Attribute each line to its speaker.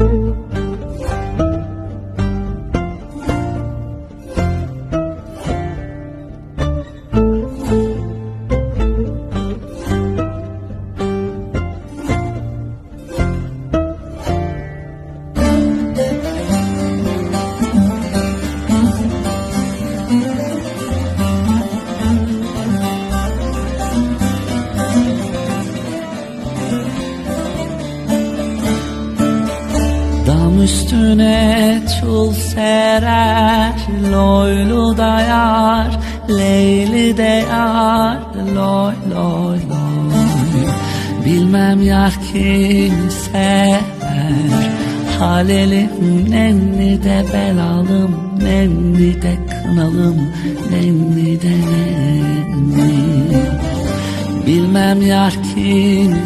Speaker 1: you. Dam üstüne çul serer Loylu da yar Leyli de yar Loy loy loy. Bilmem yar kim sever Halelim nenni de belalım Nenni de kınalım Nenni de nenni. Bilmem yar kim